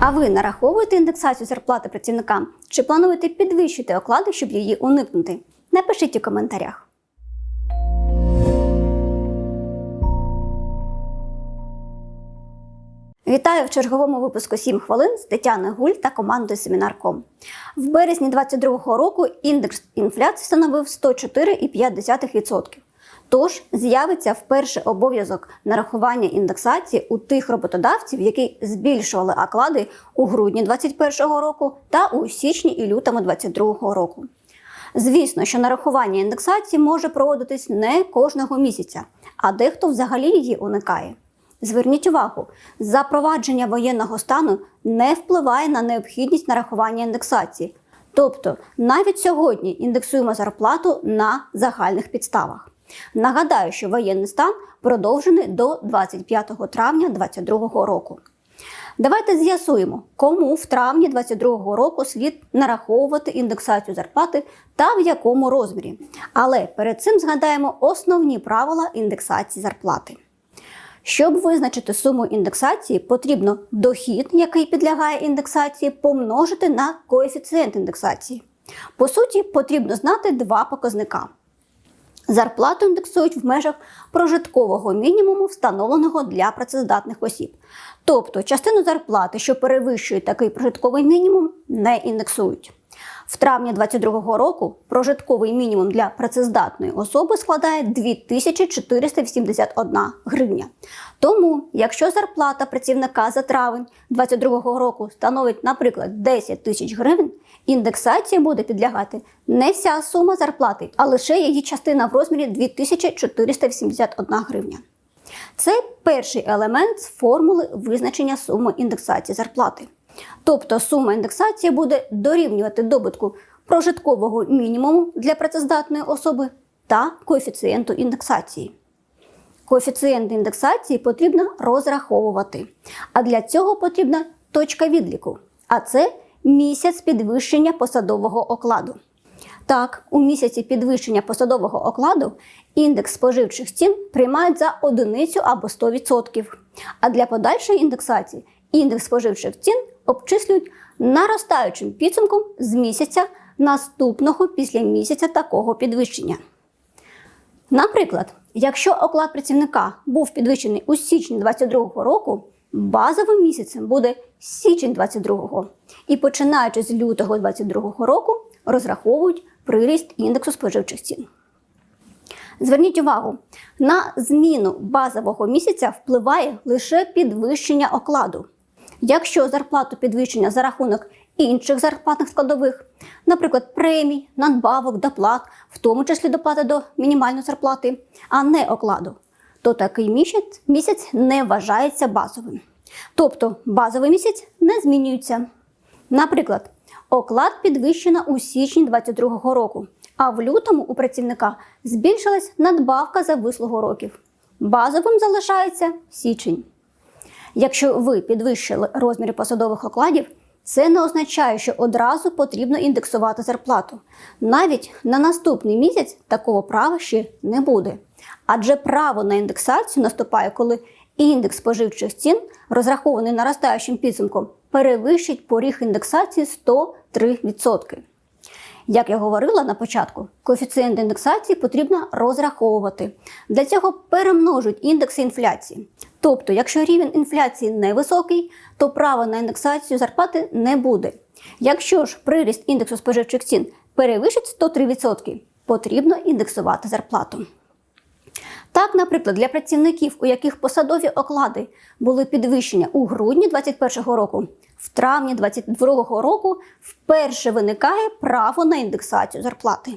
А ви нараховуєте індексацію зарплати працівникам чи плануєте підвищити оклади, щоб її уникнути? Напишіть у коментарях. Вітаю в черговому випуску «7 хвилин з Тетяною Гуль та командою Семінарком. В березні 2022 року індекс інфляції становив 104,5%. Тож з'явиться вперше обов'язок нарахування індексації у тих роботодавців, які збільшували оклади у грудні 2021 року та у січні і лютому 2022 року. Звісно, що нарахування індексації може проводитись не кожного місяця, а дехто взагалі її уникає. Зверніть увагу, запровадження воєнного стану не впливає на необхідність нарахування індексації. Тобто, навіть сьогодні індексуємо зарплату на загальних підставах. Нагадаю, що воєнний стан продовжений до 25 травня 2022 року. Давайте з'ясуємо, кому в травні 2022 року слід нараховувати індексацію зарплати та в якому розмірі. Але перед цим згадаємо основні правила індексації зарплати. Щоб визначити суму індексації, потрібно дохід, який підлягає індексації, помножити на коефіцієнт індексації. По суті, потрібно знати два показника. Зарплату індексують в межах прожиткового мінімуму, встановленого для працездатних осіб. Тобто частину зарплати, що перевищує такий прожитковий мінімум, не індексують. В травні 2022 року прожитковий мінімум для працездатної особи складає 2481 гривня. Тому, якщо зарплата працівника за травень 2022 року становить, наприклад, 10 тисяч гривень, індексація буде підлягати не вся сума зарплати, а лише її частина в розмірі 2481 гривня. Це перший елемент з формули визначення суми індексації зарплати. Тобто сума індексації буде дорівнювати добутку прожиткового мінімуму для працездатної особи та коефіцієнту індексації. Коефіцієнт індексації потрібно розраховувати, а для цього потрібна точка відліку, а це місяць підвищення посадового окладу. Так, у місяці підвищення посадового окладу індекс споживчих цін приймають за одиницю або 100%. А для подальшої індексації індекс споживчих цін обчислюють наростаючим підсумком з місяця наступного після місяця такого підвищення. Наприклад, якщо оклад працівника був підвищений у січні 2022 року, базовим місяцем буде січень 2022 і починаючи з лютого 2022 року розраховують приріст індексу споживчих цін. Зверніть увагу, на зміну базового місяця впливає лише підвищення окладу. Якщо зарплату підвищення за рахунок інших зарплатних складових, наприклад, премій, надбавок, доплат, в тому числі доплати до мінімальної зарплати, а не окладу, то такий місяць, місяць не вважається базовим. Тобто базовий місяць не змінюється. Наприклад, оклад підвищено у січні 2022 року, а в лютому у працівника збільшилась надбавка за вислугу років. Базовим залишається січень. Якщо ви підвищили розміри посадових окладів, це не означає, що одразу потрібно індексувати зарплату. Навіть на наступний місяць такого права ще не буде. Адже право на індексацію наступає, коли індекс споживчих цін, розрахований наростаючим підсумком, перевищить поріг індексації 103%. Як я говорила на початку, коефіцієнт індексації потрібно розраховувати. Для цього перемножують індекси інфляції. Тобто, якщо рівень інфляції невисокий, то право на індексацію зарплати не буде. Якщо ж приріст індексу споживчих цін перевищить 103%, потрібно індексувати зарплату. Так, наприклад, для працівників, у яких посадові оклади були підвищені у грудні 2021 року, в травні 2022 року вперше виникає право на індексацію зарплати.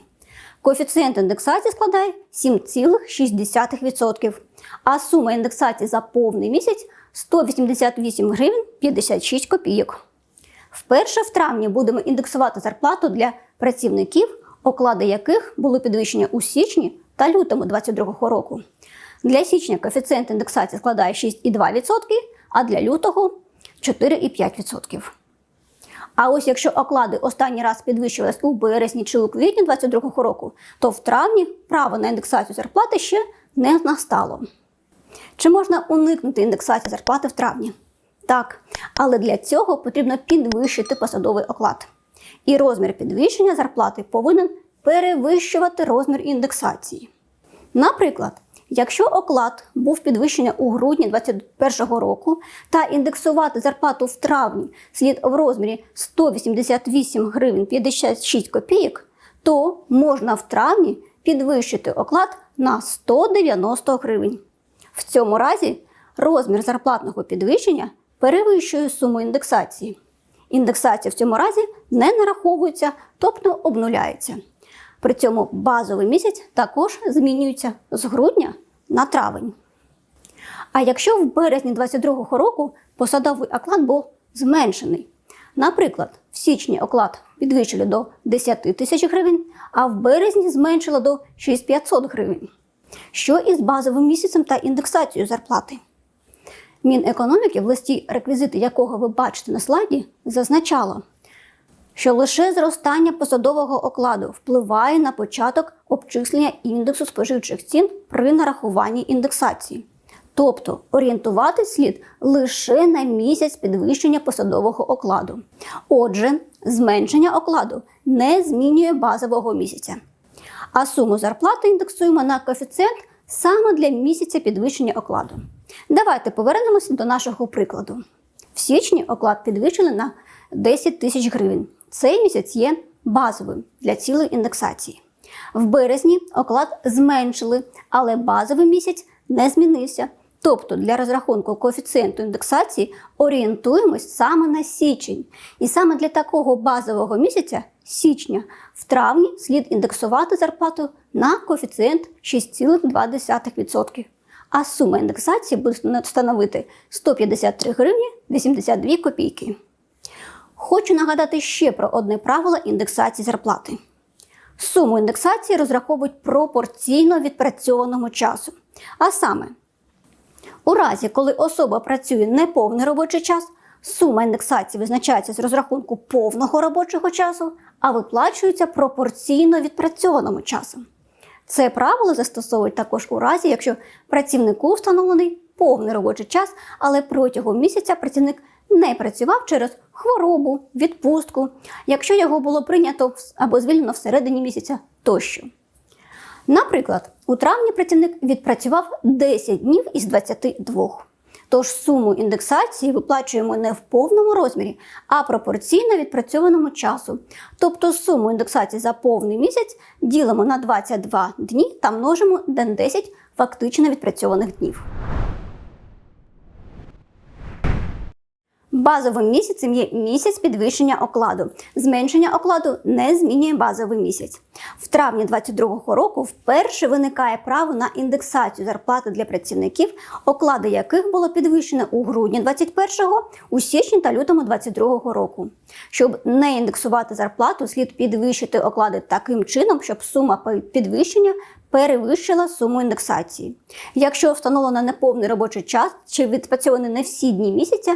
Коефіцієнт індексації складає 7,6%, а сума індексації за повний місяць 188 гривень 56 копійок. Вперше в травні будемо індексувати зарплату для працівників, оклади яких були підвищені у січні та лютому 2022 року. Для січня коефіцієнт індексації складає 6,2%, а для лютого 4,5%. А ось якщо оклади останній раз підвищувалися у березні чи у квітні 2022 року, то в травні право на індексацію зарплати ще не настало. Чи можна уникнути індексації зарплати в травні? Так, але для цього потрібно підвищити посадовий оклад. І розмір підвищення зарплати повинен перевищувати розмір індексації. Наприклад, якщо оклад був підвищений у грудні 2021 року та індексувати зарплату в травні слід в розмірі 188 гривень 56 копійок, то можна в травні підвищити оклад на 190 гривень. В цьому разі розмір зарплатного підвищення перевищує суму індексації. Індексація в цьому разі не нараховується, тобто обнуляється. При цьому базовий місяць також змінюється з грудня на травень. А якщо в березні 2022 року посадовий оклад був зменшений, наприклад, в січні оклад підвищили до 10 тисяч гривень, а в березні зменшили до 6500 гривень. Що із базовим місяцем та індексацією зарплати? Мінекономіки, в листі, реквізити якого ви бачите на слайді, зазначало, що лише зростання посадового окладу впливає на початок обчислення індексу споживчих цін при нарахуванні індексації. Тобто орієнтувати слід лише на місяць підвищення посадового окладу. Отже, зменшення окладу не змінює базового місяця. А суму зарплати індексуємо на коефіцієнт саме для місяця підвищення окладу. Давайте повернемося до нашого прикладу. В січні оклад підвищили на 10 тисяч гривень. Цей місяць є базовим для цілої індексації. В березні оклад зменшили, але базовий місяць не змінився. Тобто для розрахунку коефіцієнту індексації орієнтуємось саме на січень. І саме для такого базового місяця січня в травні слід індексувати зарплату на коефіцієнт 6,2%. А сума індексації буде становити 153 гривні 82 копійки. Хочу нагадати ще про одне правило індексації зарплати. Суму індексації розраховують пропорційно відпрацьованому часу. А саме, у разі, коли особа працює неповний робочий час, сума індексації визначається з розрахунку повного робочого часу, а виплачується пропорційно відпрацьованому часу. Це правило застосовують також у разі, якщо працівнику встановлений повний робочий час, але протягом місяця працівник не працював через хворобу, відпустку, якщо його було прийнято або звільнено всередині місяця тощо. Наприклад, у травні працівник відпрацював 10 днів із 22. Тож суму індексації виплачуємо не в повному розмірі, а пропорційно відпрацьованому часу. Тобто суму індексації за повний місяць ділимо на 22 дні та множимо на 10 фактично відпрацьованих днів. Базовим місяцем є місяць підвищення окладу. Зменшення окладу не змінює базовий місяць. В травні 2022 року вперше виникає право на індексацію зарплати для працівників, оклади яких було підвищено у грудні 2021, у січні та лютому 2022 року. Щоб не індексувати зарплату, слід підвищити оклади таким чином, щоб сума підвищення перевищила суму індексації. Якщо встановлено неповний робочий час чи відпрацьовані не всі дні місяця,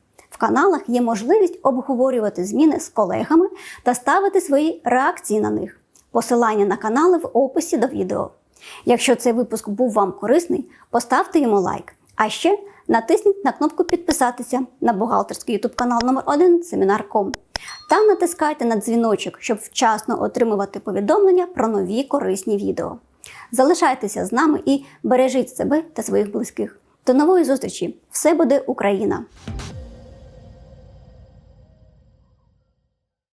В каналах є можливість обговорювати зміни з колегами та ставити свої реакції на них. Посилання на канали в описі до відео. Якщо цей випуск був вам корисний, поставте йому лайк. А ще натисніть на кнопку підписатися на бухгалтерський ютуб канал номер 1 Семінар.ком та натискайте на дзвіночок, щоб вчасно отримувати повідомлення про нові корисні відео. Залишайтеся з нами і бережіть себе та своїх близьких. До нової зустрічі! Все буде Україна!